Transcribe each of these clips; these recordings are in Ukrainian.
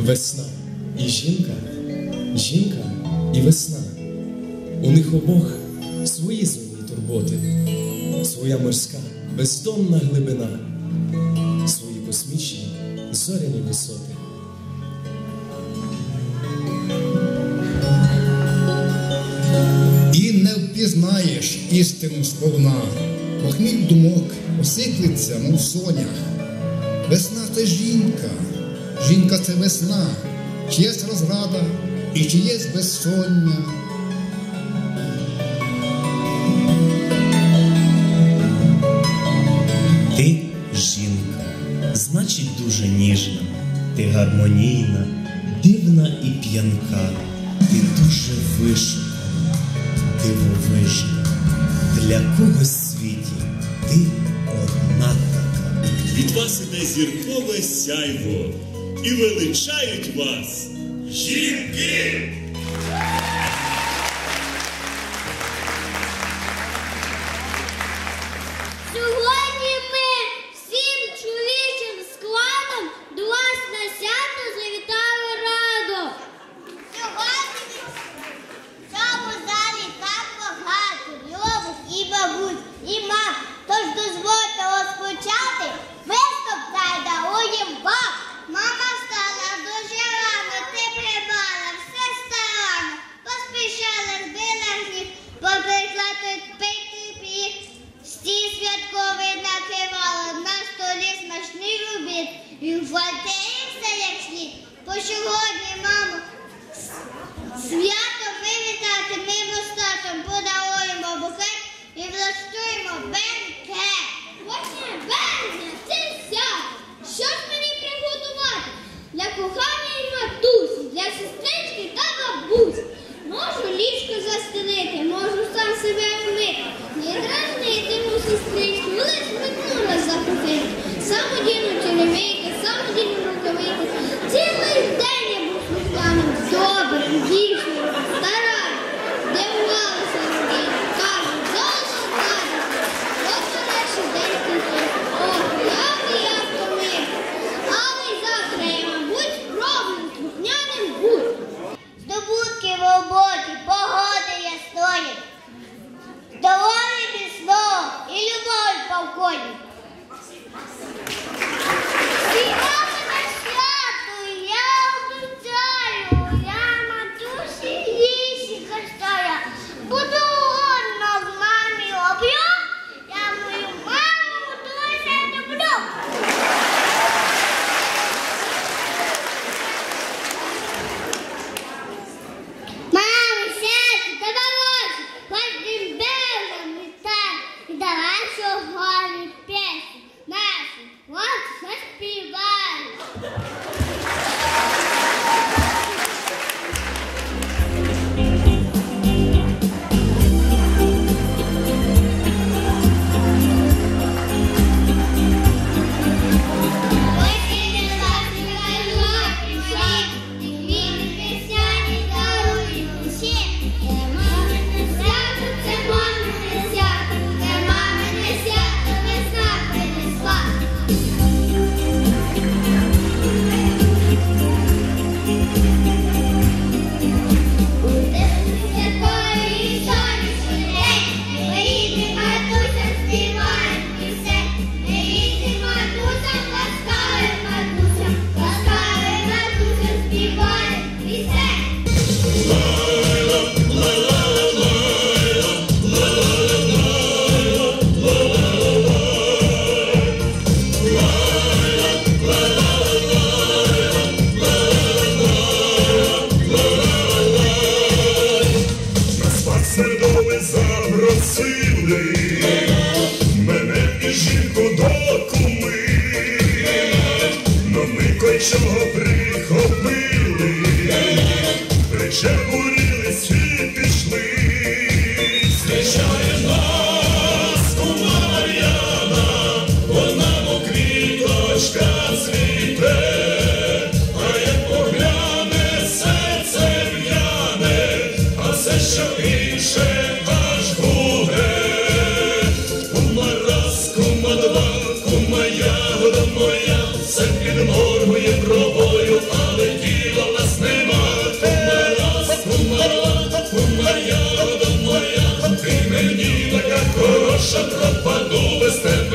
весна і жінка, жінка і весна. У них обох свої земні турботи, своя морська бездомна глибина, свої космічні зоряні висоти. І не впізнаєш істину сповна, похміль думок осиплеться, мов сонях. Весна це жінка жінка це весна, чиясь розрада і чиєсь безсоння. Ти жінка, значить, дуже ніжна, ти гармонійна, дивна і п'янка, ти дуже вишна, дивовижна, для когось світі ти одна така. Від вас іде зіркове сяйво і величають вас, жінки. G Oh! Europa, nubes de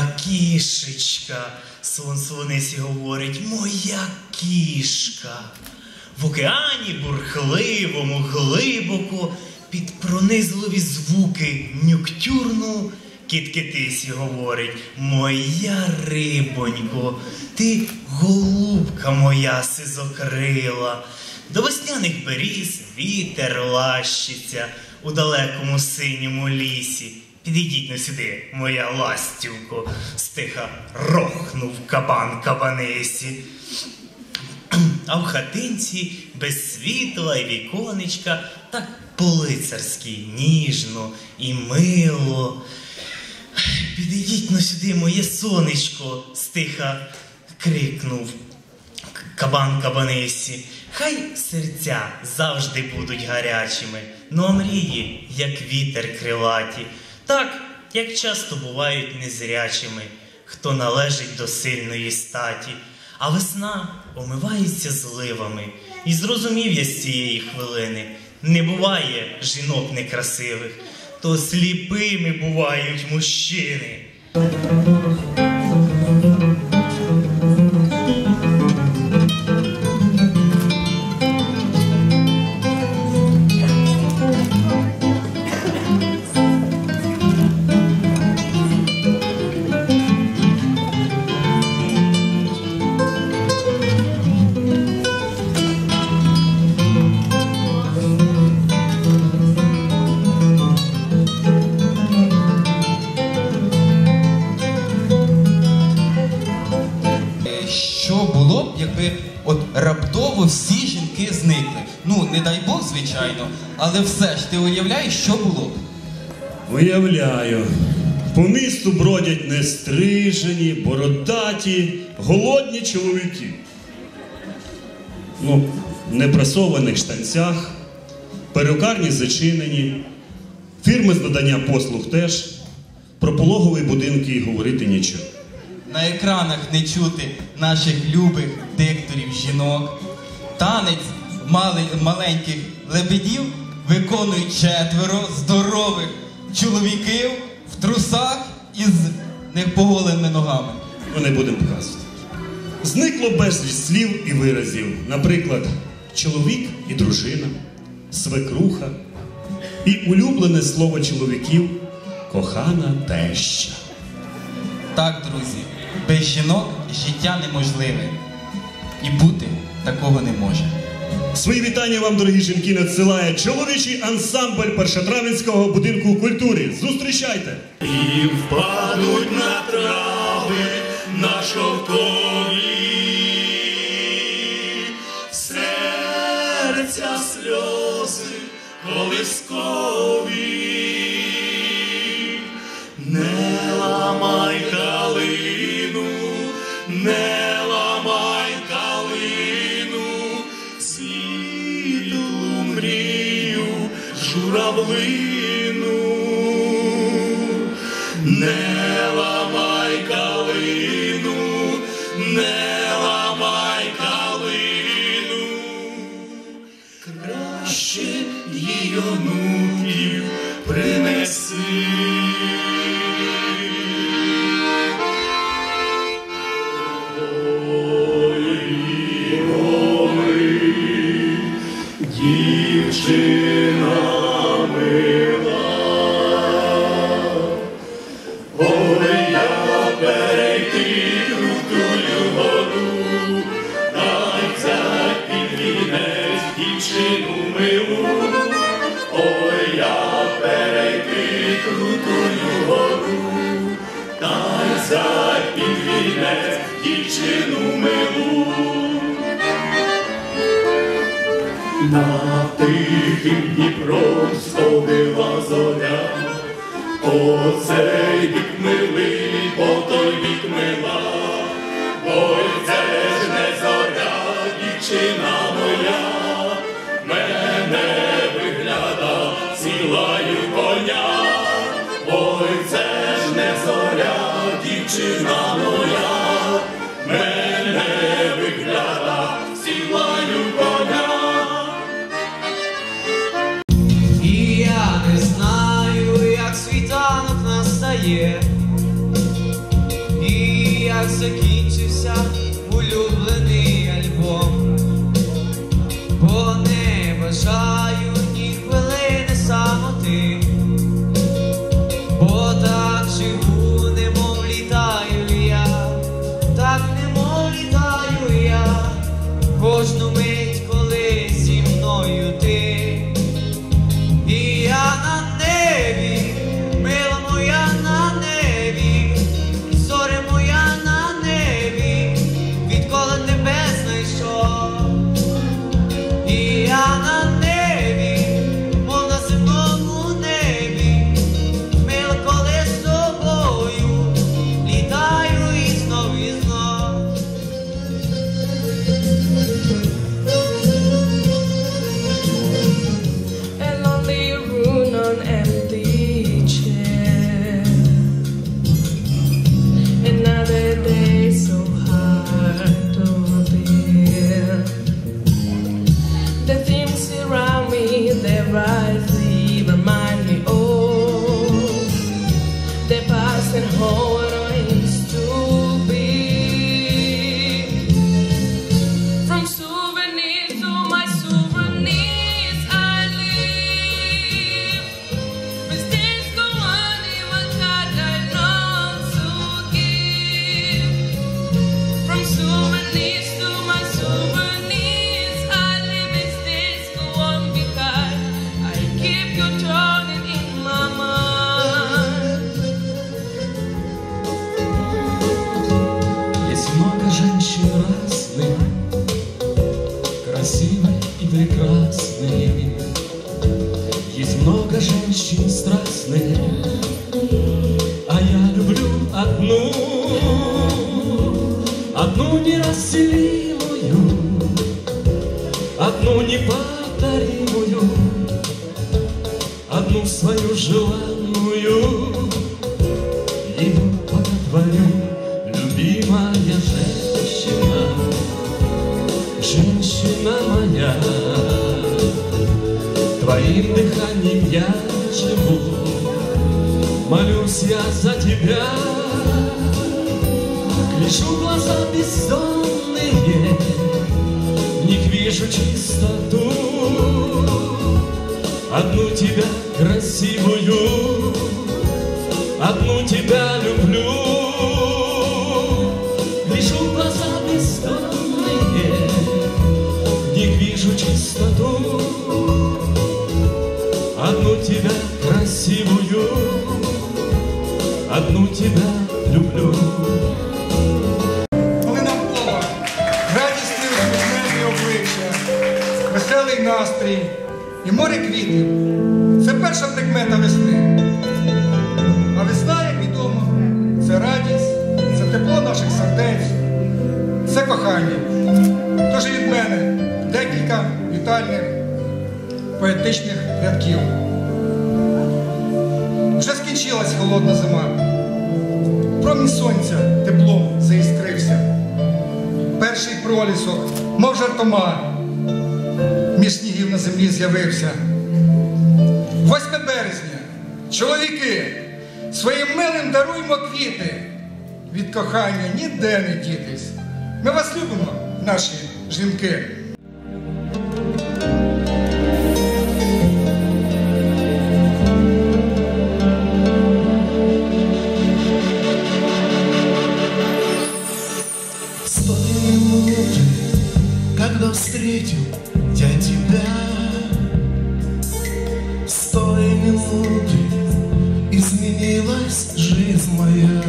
моя кішечка. Сон Сонисі говорить, моя кішка. В океані бурхливому, глибоко, під пронизливі звуки нюктюрну, кіт Китисі говорить, моя рибонько, ти голубка моя сизокрила. До весняних беріз вітер лащиться у далекому синьому лісі. Підійдіть на сюди, моя ластівко, стиха рохнув кабан кабанисі. А в хатинці без світла і віконечка так по-лицарськи ніжно і мило. Підійдіть на сюди, моє сонечко, стиха крикнув кабан кабанисі. Хай серця завжди будуть гарячими, а мрії, як вітер крилаті, так, як часто бувають незрячими, хто належить до сильної статі. А весна омивається зливами, і зрозумів я з цієї хвилини, не буває жінок некрасивих, то сліпими бувають мужчини. Звичайно, але все ж ти уявляєш, що було б? Уявляю, по місту бродять нестрижені, бородаті, голодні чоловіки. Ну, в непрасованих штанцях, перукарні зачинені, фірми з надання послуг теж, про пологові будинки говорити нічого. На екранах не чути наших любих дикторів жінок. Танець мали- маленьких лебедів виконують четверо здорових чоловіків в трусах із непоголеними ногами. Ми не будемо показувати. Зникло безліч слів і виразів. Наприклад, чоловік і дружина, свекруха і улюблене слово чоловіків кохана теща. Так, друзі, без жінок життя неможливе. І бути такого не може. Свої вітання вам, дорогі жінки, надсилає чоловічий ансамбль Першотравенського будинку культури. Зустрічайте! І впадуть на трави на шовкові, тихим Дніпром сходила зоря, Оцей бік милий, одну неповторимую, одну свою желанную. Ее боготворю, любимая женщина, женщина моя. Твоим дыханием я живу, молюсь я за тебя. Гляжу в глаза них вижу чистоту. Одну тебя красивую, одну тебя люблю. Гляжу в глаза бездонные, в них вижу чистоту. Одну тебя красивую, одну тебя настрій і море квітів це перша прикмета весни. А весна, як відомо, це радість, це тепло наших сердець, це кохання. Тож від мене декілька вітальних поетичних рядків. Вже скінчилась холодна зима. Промінь сонця тепло заіскрився. Перший пролісок, мов жартома, між снігів на землі з'явився. 8 березня, чоловіки, своїм милим даруймо квіти. Від кохання ніде не дітись. Ми вас любимо, наші жінки. Изменилась жизнь моя.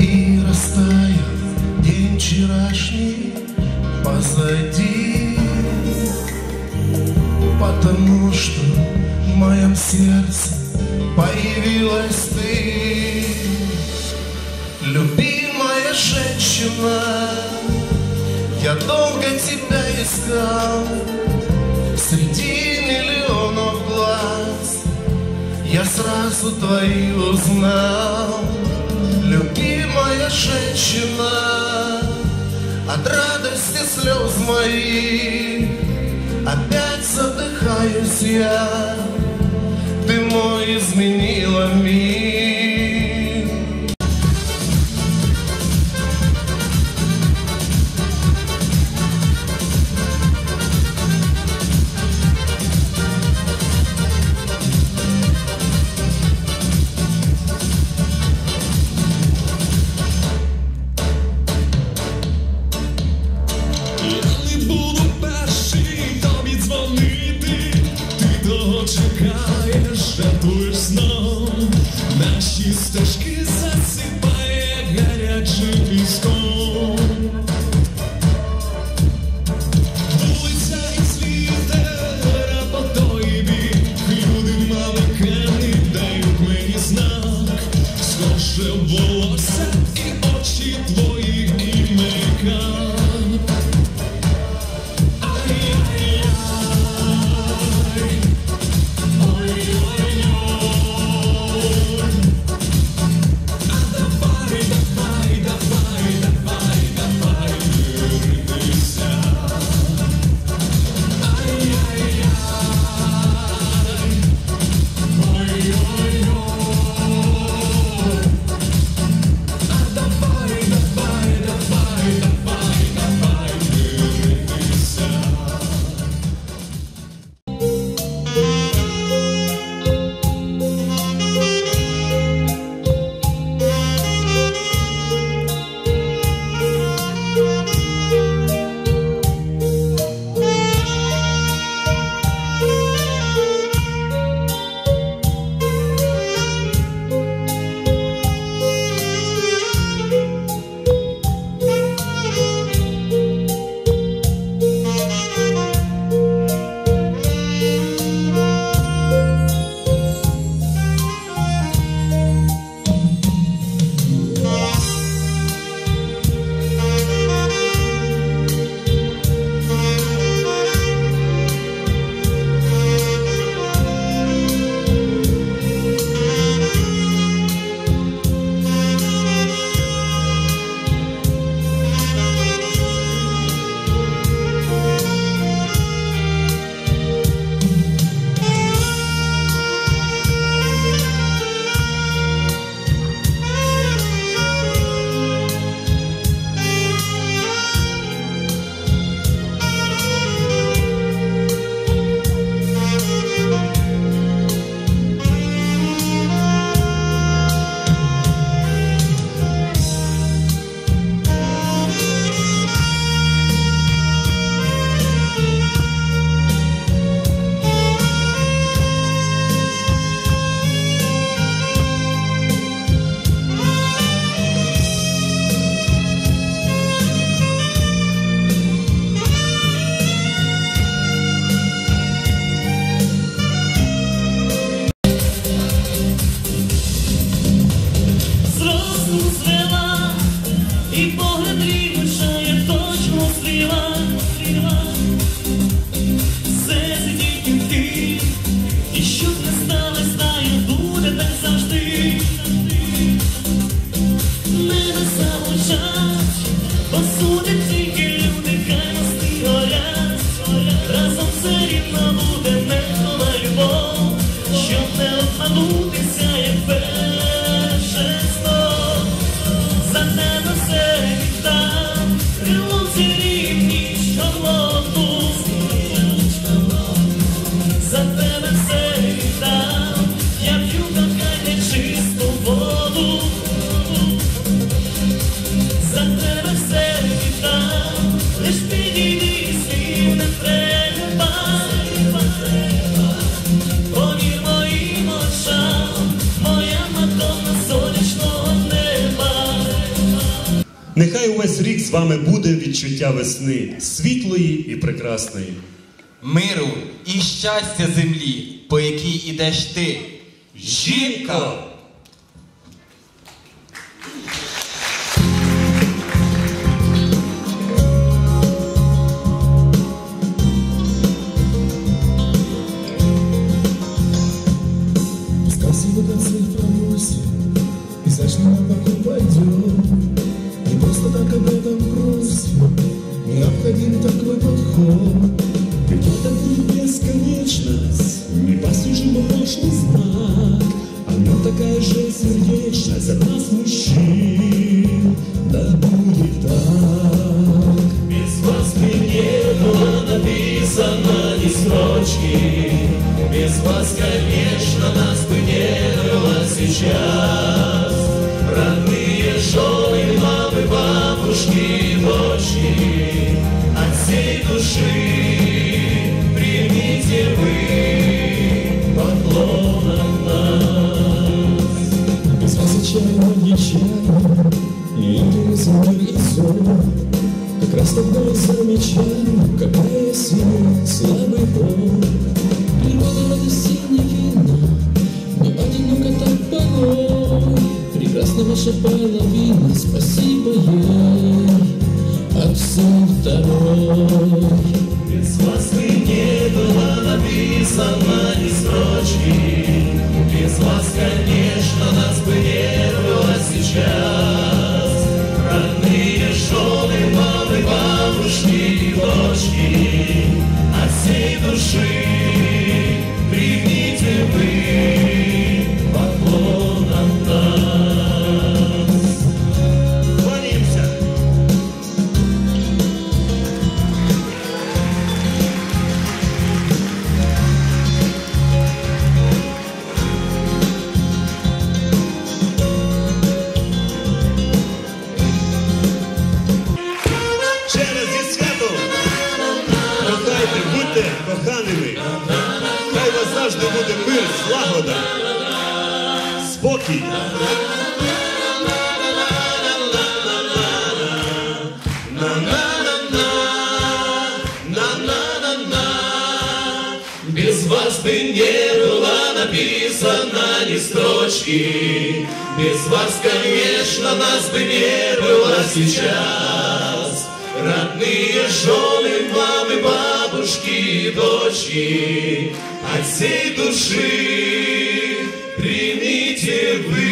И растаял день вчерашний позади, потому что в моем сердце появилась ты. Любимая женщина, я долго тебя искал Я сразу твои узнал Любимая женщина От радости слез моих. Опять задыхаюсь я. Ты мой изменила вами буде відчуття весни, світлої і прекрасної. Миру і щастя землі, по якій ідеш ти. Жінка! Hallelujah. Без вас бы не было написано ни строчки. Без вас, конечно, нас бы не было сейчас. Родные жены, мамы, бабушки и дочки От всей души примите вы